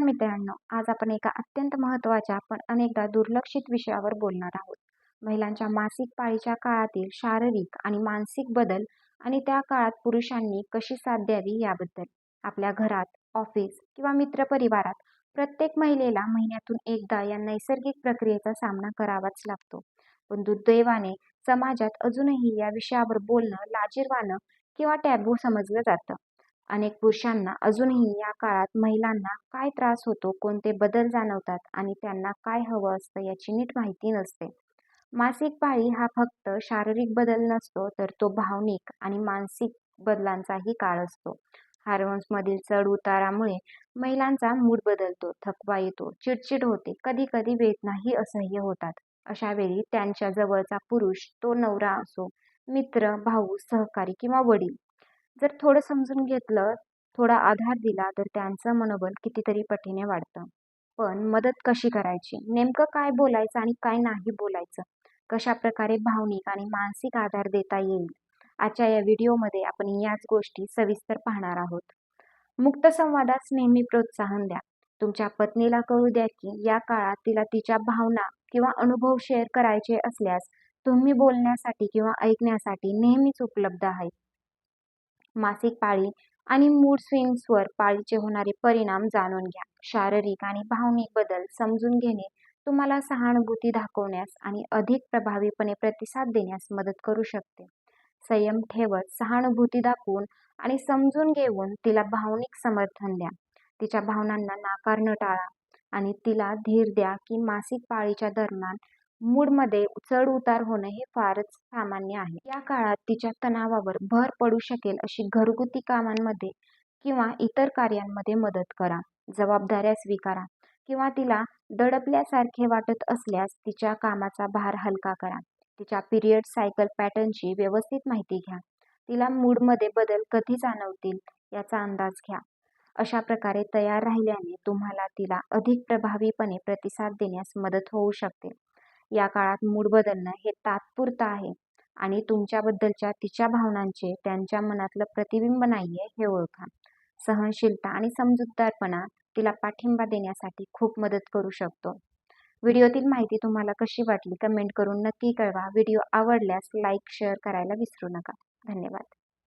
मित्रांनो आज आपण एका अत्यंत महत्त्वाच्या पण अनेकदा दुर्लक्षित विषयावर बोलणार आहोत. महिलांच्या मासिक पाळीच्या काळातील शारीरिक आणि मानसिक बदल आणि त्या काळात पुरुषांनी कशी साथ द्यावी याबद्दल. आपल्या घरात ऑफिस किंवा मित्रपरिवारात प्रत्येक महिलेला महिन्यातून एकदा या नैसर्गिक प्रक्रियेचा सामना करावाच लागतो. पण दुर्दैवाने समाजात अजूनही या विषयावर बोलणं लाजीरवाणं किंवा टॅबू समजलं जातं. अनेक पुरुषांना अजूनही या काळात महिलांना काय त्रास होतो कोणते बदल जाणवतात आणि त्यांना काय हवं असतं याची नीट माहिती नसते. मासिक पाळी हा फक्त शारीरिक बदल नसतो तर तो भावनिक आणि मानसिक बदलांचाही काळ असतो. हार्मोन्समधील चढ उतारामुळे महिलांचा मूड बदलतो थकवा येतो चिडचिड होते कधी कधी वेदनाही असह्य होतात. अशा वेळी त्यांच्या जवळचा पुरुष तो नवरा असो मित्र भाऊ सहकारी किंवा वडील जर थोडं समजून घेतलं थोडा आधार दिला तर त्यांचं मनोबल कितीतरी पटीने वाढतं. पण मदत कशी करायची? नेमकं काय बोलायचं आणि काय नाही बोलायचं? कशा प्रकारे भावनिक आणि मानसिक आधार देता येईल? आजच्या या व्हिडिओमध्ये आपण याच गोष्टी सविस्तर पाहणार आहोत. मुक्त संवादास नेहमी प्रोत्साहन द्या. तुमच्या पत्नीला कळू द्या की या काळात तिला तिच्या भावना किंवा अनुभव शेअर करायचे असल्यास तुम्ही बोलण्यासाठी किंवा ऐकण्यासाठी नेहमीच उपलब्ध आहे. मासिक पाळी आणि मूड स्विंग्सवर पाळीचे होणारे परिणाम जाणून घ्या. शारीरिक आणि भावनिक बदल समजून घेणे तुम्हाला सहानुभूती दाखवण्यास आणि अधिक प्रभावीपणे प्रतिसाद देण्यास मदत करू शकते. संयम ठेवत सहानुभूती दाखवून आणि समजून घेऊन तिला भावनिक समर्थन द्या. तिच्या भावनांना नाकारणं टाळा आणि तिला धीर द्या की मासिक पाळीच्या दरम्यान मूडमध्ये चढ उतार होणं हे फारच सामान्य आहे. या काळात तिच्या तणावावर भर पडू शकेल अशी घरगुती कामांमध्ये किंवा इतर कार्यांमध्ये मदत करा. जबाबदाऱ्या स्वीकारा किंवा तिला दडपल्यासारखे वाटत असल्यास तिच्या कामाचा भार हलका करा. तिच्या पिरियड सायकल पॅटर्नची व्यवस्थित माहिती घ्या. तिला मूडमध्ये बदल कधी जाणवतील याचा अंदाज घ्या. अशा प्रकारे तयार राहिल्याने तुम्हाला तिला अधिक प्रभावीपणे प्रतिसाद देण्यास मदत होऊ शकते. या काळात मूड बदलणं हे तात्पुरतं आहे. आणि तुमच्याबद्दलच्या तिच्या भावनांचे त्यांच्या मनातलं प्रतिबिंब नाही आहे हे ओळखा. सहनशीलता आणि समजूतदारपणा तिला पाठिंबा देण्यासाठी खूप मदत करू शकतो. व्हिडिओतील माहिती तुम्हाला कशी वाटली कमेंट करून नक्की कळवा. व्हिडिओ आवडल्यास लाईक शेअर करायला विसरू नका. धन्यवाद.